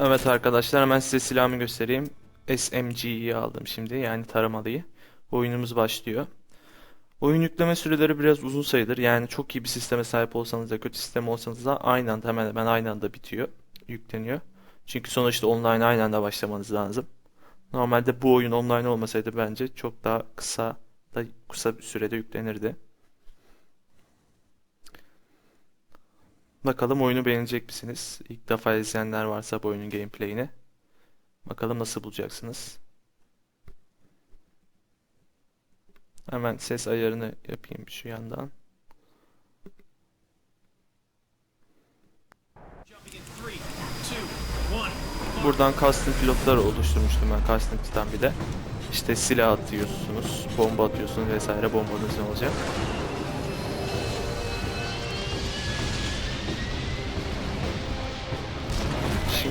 Evet arkadaşlar hemen size silahımı göstereyim. SMG'yi aldım şimdi yani taramalıyı. Oyunumuz başlıyor. Oyun yükleme süreleri biraz uzun sayılır. Yani çok iyi bir sisteme sahip olsanız da kötü sistem olsanız da aynı anda hemen hemen aynı anda bitiyor. Yükleniyor. Çünkü sonuçta online aynı anda başlamanız lazım. Normalde bu oyun online olmasaydı bence çok daha kısa da kısa bir sürede yüklenirdi. Bakalım oyunu beğenecek misiniz? İlk defa izleyenler varsa bu oyunun gameplay'ini. Bakalım nasıl bulacaksınız. Hemen ses ayarını yapayım şu yandan. Buradan custom pilotlar oluşturmuştum ben custom titan bir de. İşte silah atıyorsunuz, bomba atıyorsunuz vesaire bombanız ne olacak.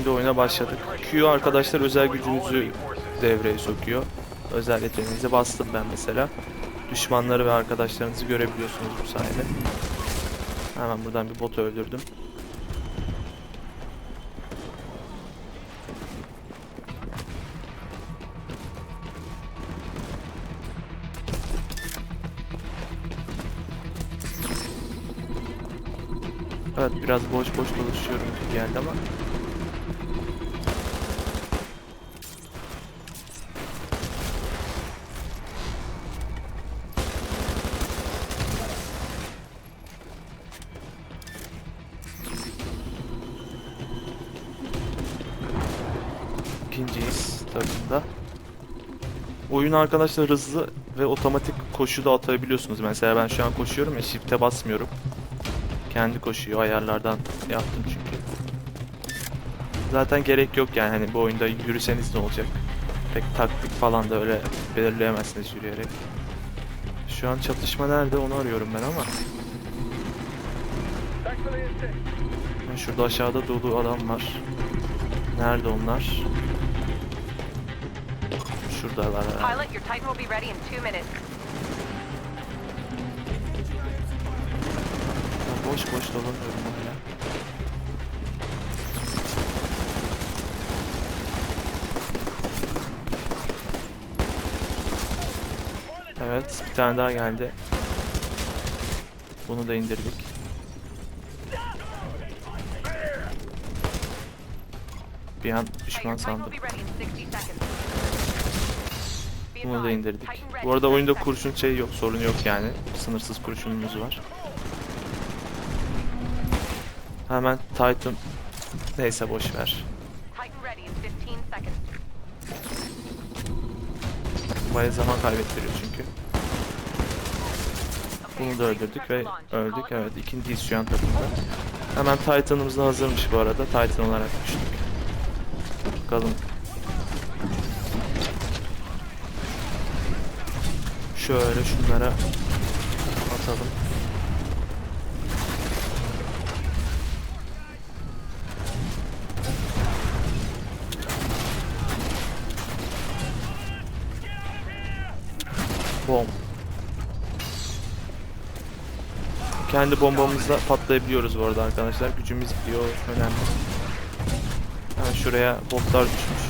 Şimdi oyuna başladık. Q arkadaşlar özel gücünüzü devreye sokuyor. Özel yeteneğinize bastım ben mesela. Düşmanları ve arkadaşlarınızı görebiliyorsunuz bu sayede. Hemen buradan bir botu öldürdüm. Evet biraz boş boş dolaşıyorum gibi geldi ama Oyun arkadaşlar hızlı ve otomatik koşu da atabiliyorsunuz. Mesela ben şu an koşuyorum ya shift'e basmıyorum. Kendi koşuyor ayarlardan yaptım çünkü. Zaten gerek yok yani hani bu oyunda yürüseniz ne olacak? Pek taktik falan da öyle belirleyemezsiniz yürüyerek. Şu an çatışma nerede onu arıyorum ben ama. Şurada aşağıda dolu adam var. Nerede onlar? Şuradalar herhalde. Pilot, your Titan will be ready in two minutes. Ya Boş boş dolanıyorum hala. Evet, bir tane daha geldi. Bunu da indirdik. Bir an düşman sandım. Bunu da indirdik. Bu arada oyunda 10 seconds. kurşun şey yok, sorun yok yani. Sınırsız kurşunumuz var. Hemen Titan neyse boş ver. Titan ready in 15 seconds. Bayağı zaman kaybettiriyor çünkü. Bunu da öldürdük ve öldük. Evet ikinciyiz şu an takımda. Hemen Titan'ımız da hazırmış bu arada. Titan olarak düştük. Bakalım. Şöyle şunlara atalım. Bom. Kendi bombamızla patlayabiliyoruz bu arada arkadaşlar. Gücümüz gidiyor. Önemli. Hemen şuraya botlar düşmüş.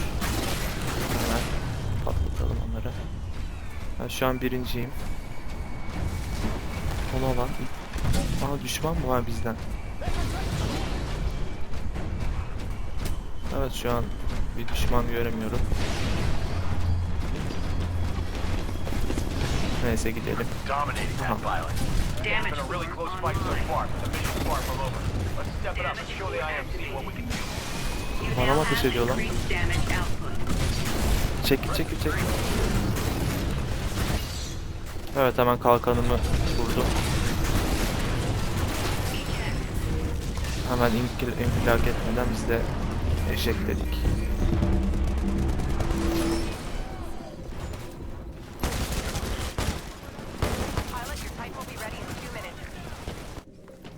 Hemen patlatalım onları. Ben şu an birinciyim. Ona lan. Aa düşman mı var bizden? Evet şu an bir düşman göremiyorum. Neyse gidelim. Do. Bana mı ateş ediyor lan? Çekil çekil çekil. Evet hemen kalkanımı vurdum. Hemen infilak etmeden biz de two minutes.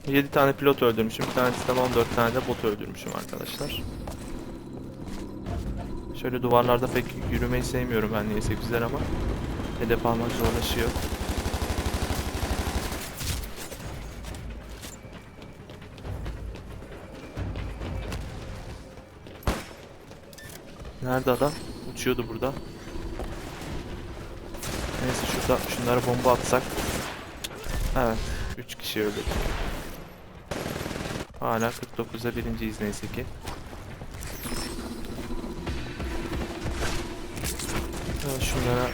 7 tane pilot öldürmüşüm. Bir tanesi de 14 tane de bot öldürmüşüm arkadaşlar. Şöyle duvarlarda pek yürümeyi sevmiyorum ben neyse güzel ama hedef almak zorlaşıyor. Nerede adam? Uçuyordu burada. Neyse şurada şunlara bomba atsak. Evet. 3 kişi öldü. Hala 49'a birinciyiz neyse ki. Şunlara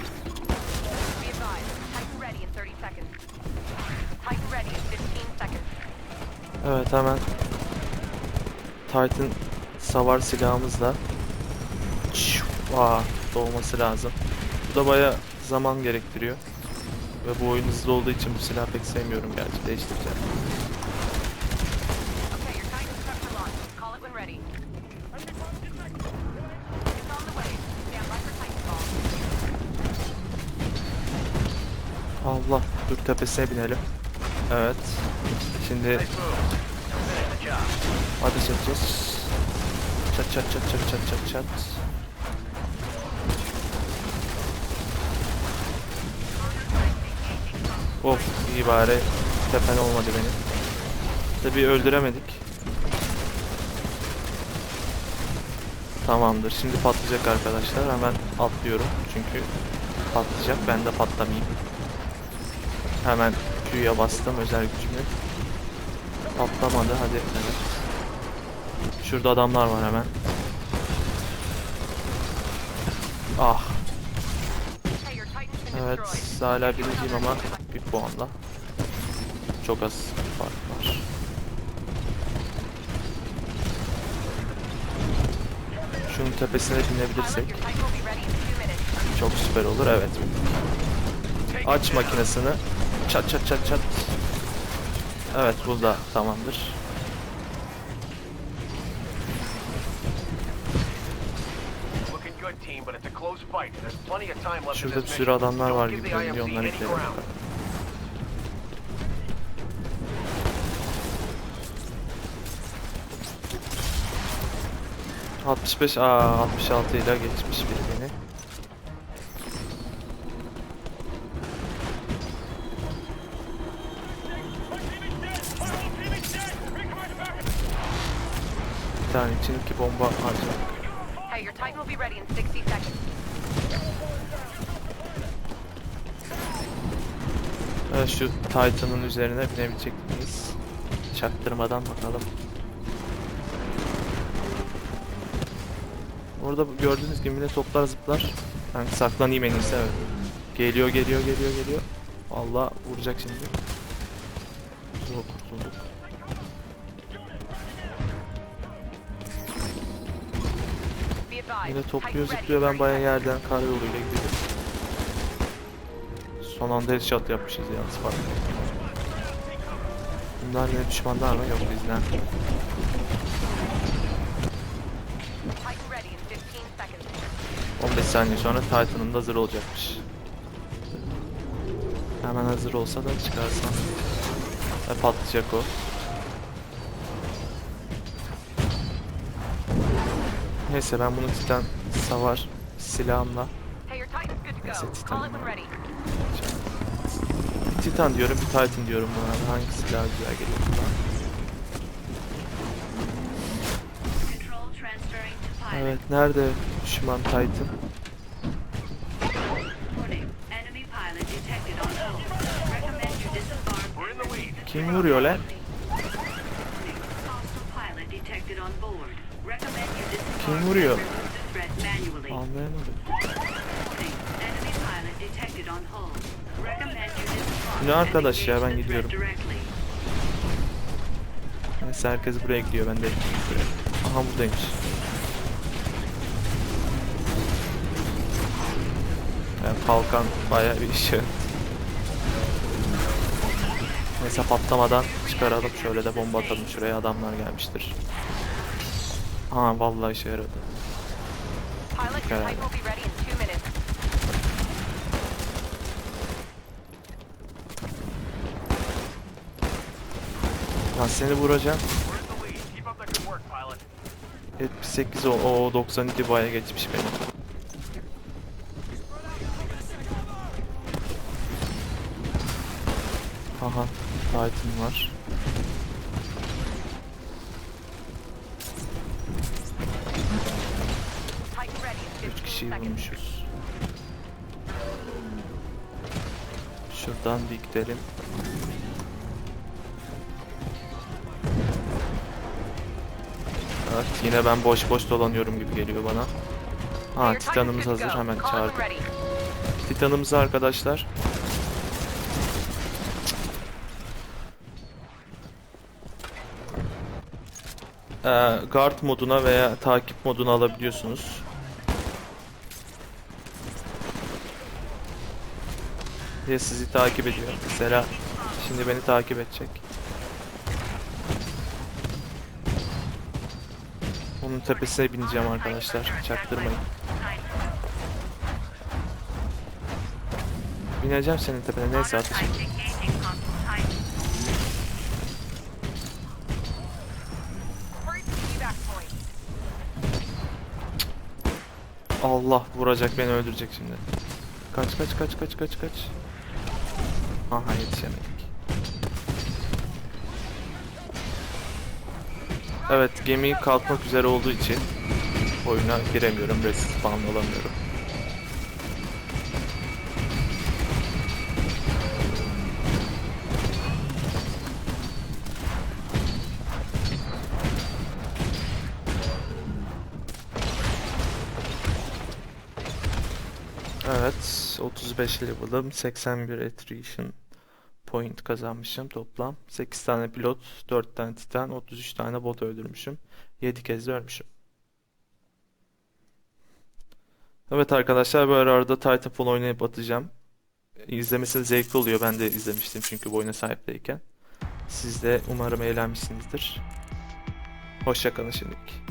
Be advised, Titan ready in 30 seconds. Titan ready in 15 seconds. Evet hemen Titan savar silahımızla Aa, dolması lazım. Bu da baya zaman gerektiriyor. Ve bu oyun hızlı olduğu için bu silahı pek sevmiyorum gerçi değiştireceğim. Dur tepesine binelim. Evet. Şimdi ateş edeceğiz. Çat çat çat çat çat çat çat. Of iyi bari tepen olmadı benim. Tabii öldüremedik. Tamamdır. Şimdi patlayacak arkadaşlar. Hemen atlıyorum. Çünkü patlayacak. Ben de patlamayayım. Hemen Q'ya bastım özel gücümü. Patlamadı. Hadi. Evet. Şurada adamlar var hemen. Ah. Evet. Hala birinciyim ama bir puanla. Çok az fark var. Şunun tepesine binebilirsek çok süper olur. Evet. Aç makinesini. Çat çat çat çat. Evet bu da tamamdır. Şurada bir sürü adamlar var gibi görünüyor. Onları gidelim ground. bakalım. ...65... Aa 66 ile geçmiş biri bomba harcadık. Hey, your Titan will be ready in 60 seconds. Evet, şu Titan'ın üzerine binebilecek miyiz? Çaktırmadan bakalım. Orada gördüğünüz gibi yine toplar zıplar. Ben saklanayım en iyisi evet. Geliyor geliyor geliyor geliyor. Allah vuracak şimdi. Zor kurtulduk. Yine topluyor zıplıyor ben 30 bayağı yerden karayoluyla gidiyorum. Son anda headshot yapmışız yalnız fark. Bunlar ne düşmanlar mı? Yok bizden. Titan ready in 15 seconds. 15 saniye sonra Titan'ın da hazır olacakmış. Hemen hazır olsa da çıkarsam. E, patlayacak o. Neyse ben bunu Titan savar silahımla Neyse. Titan. Titan diyorum bir Titan diyorum bu arada. Hangi silah güzel geliyor pilot. Evet nerede düşman Titan? Warning. Enemy pilot Recommend you disembark. Ne arkadaş ya, ben gidiyorum. Neyse herkes buraya gidiyor ben de buraya. Aha buradaymış. Yani kalkan bayağı bir işe. Neyse patlamadan çıkaralım şöyle de bomba atalım şuraya adamlar gelmiştir. Ha vallahi işe yaradı. Lan seni vuracağım. We're in the lead. Keep up the good work, pilot. 78 o, o 92 baya geçmiş benim. Aha Titan var. Vurmuşuz. Şuradan bir gidelim. Evet, yine ben boş boş dolanıyorum gibi geliyor bana. Ha, Titan'ımız hazır hemen ready. Titan'ımızı arkadaşlar. Ee, guard moduna veya takip moduna alabiliyorsunuz. Ve sizi takip ediyor. Mesela şimdi beni takip edecek. Onun tepesine bineceğim arkadaşlar. Çaktırmayın. Bineceğim senin tepene. Neyse point. Allah vuracak beni öldürecek şimdi. Kaç kaç kaç kaç kaç kaç. Aha yetişemedik. Evet gemi kalkmak üzere olduğu için oyuna giremiyorum. Respawn olamıyorum. 35 level'ım 81 attrition point kazanmışım toplam. 8 tane pilot 4 tane titan 33 tane bot öldürmüşüm. 7 kez de ölmüşüm. Evet arkadaşlar böyle arada Titanfall oynayıp atacağım. İzlemesi zevkli oluyor. Ben de izlemiştim çünkü bu oyuna sahipteyken Siz de umarım eğlenmişsinizdir. Hoşçakalın şimdilik